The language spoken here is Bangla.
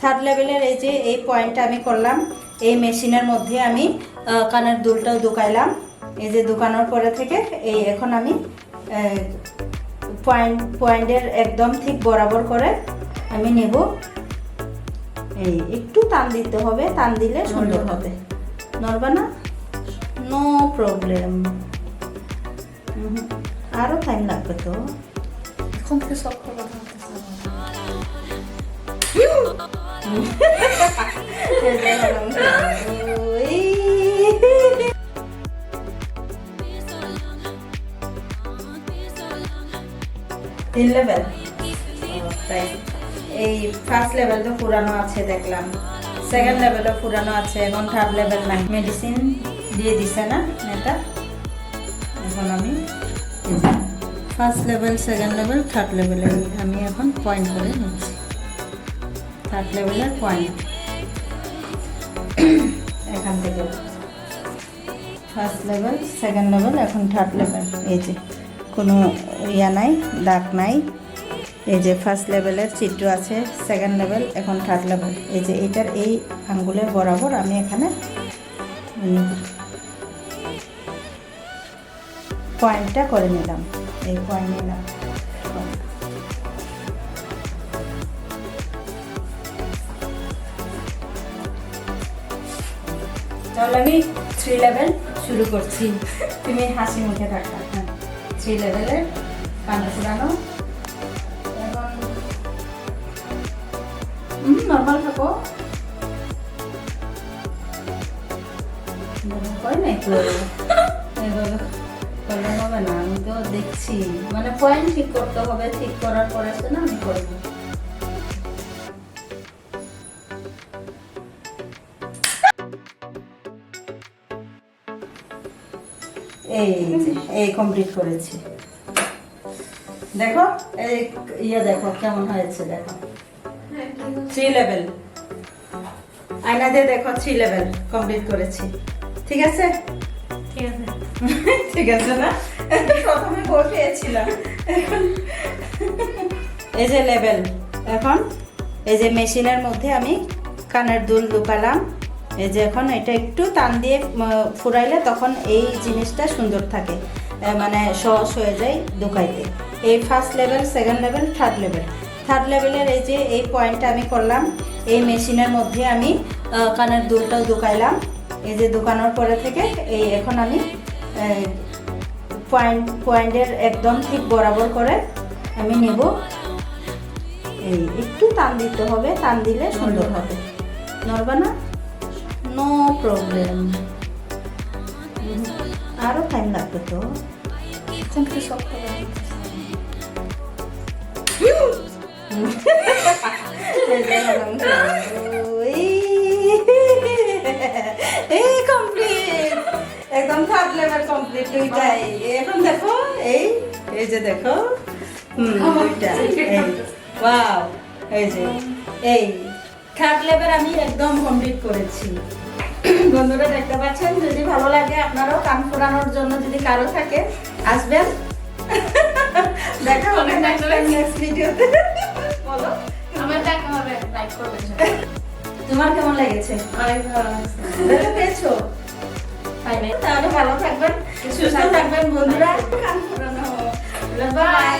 থার্ড লেভেলের এই যে এই পয়েন্টটা আমি করলাম এই মেশিনের মধ্যে আমি কানের দুলটাও দুকাইলাম এই যে দোকানোর পরে থেকে এই এখন আমি পয়েন্ট পয়েন্টের একদম ঠিক বরাবর করে আমি নেব। এই একটু টান দিতে হবে টান দিলে সুন্দর হবে। নড়বা না? নো প্রবলেম আরও টাইম লাগবে তো। এখন থেকে সব কথা। তিন লেভেল তাই। এই ফার্স্ট লেভেল তো পুরানো আছে, দেখলাম। সেকেন্ড লেভেলও পুরানো আছে, এখন থার্ড লেভেল নাই। মেডিসিন দিয়ে দিছে না এটা এখন আমি first level second level third লেভেলের আমি এখন পয়েন্ট করে নিচ্ছি। থার্ড লেভেলের পয়েন্ট এখান থেকে। ফার্স্ট লেভেল সেকেন্ড লেভেল এখন থার্ড লেভেল এই যে, কোনো ইয়া নাই, দাগ নাই। এই যে ফার্স্ট লেভেলের চিত্র আছে সেকেন্ড লেভেল এখন থার্ড লেভেল এই যে, এটার এই আঙ্গুলের বরাবর আমি এখানে পয়েন্টটা করে নিলাম। এই পয়েন্ট নিলাম। তাহলে আমি থ্রি লেভেল শুরু করছি। তুমি হাসি মুখে থাকবা হ্যাঁ থ্রি লেভেলের কানে ফুরানো। এখন নর্মাল থাকো। হয় না, আমি তো দেখছি। মানে পয়েন্ট ঠিক করতে হবে, ঠিক করার পরে না আমি করব। এই যে, এই কমপ্লিট করেছি। দেখো এই ইয়ে দেখো কেমন হয়েছে দেখো। থ্রি লেভেল আয়না দিয়ে দেখো থ্রি লেভেল কমপ্লিট করেছি। ঠিক আছে? ঠিক আছে। ঠিক আছে না? প্রথমে এখন এই যে লেভেল এখন এই যে মেশিনের মধ্যে আমি কানের দুল ঢুকালাম এই এটা একটু টান দিয়ে ফুরাইলে তখন এই জিনিসটা সুন্দর থাকে। মানে সহজ হয়ে যায় ঢুকাইতে। এই first level second level third level third লেভেলের এই যে এই পয়েন্টটা আমি করলাম, এই মেশিনের মধ্যে আমি কানের দুলটাও ঢুকাইলাম। এই যে দোকানোর পরে থেকে এই এখন আমি পয়েন্ট পয়েন্টের একদম ঠিক বরাবর করে আমি নেব। এই একটু টান দিতে হবে, টান দিলে সুন্দর হবে। নড়বা না? নো প্রবলেম আরও টাইম লাগবে তো। এই কমপ্লিট একদম থার্ড লেভেল কমপ্লিট দুইটাই। এখন দেখো এই এই যে দেখো। হুম দুইটা। এই ওয়াও এই যে এই। থার্ড লেভেল আমি একদম কমপ্লিট করেছি। বন্ধুরা দেখতে পাচ্ছেন? যদি ভালো লাগে আপনারাও কান ফোরানোর জন্য যদি কারও থাকে আসবেন। দেখা হবে নেক্সট ভিডিওতে বলো। আমার দেখা হবে লাইক করবেন তোমার কেমন লেগেছে? অনেক ভালো লাগছে। পেয়েছ? তাহলে ভালো থাকবেন সুস্থ থাকবেন। বন্ধুরা। কান ফোরানো বাই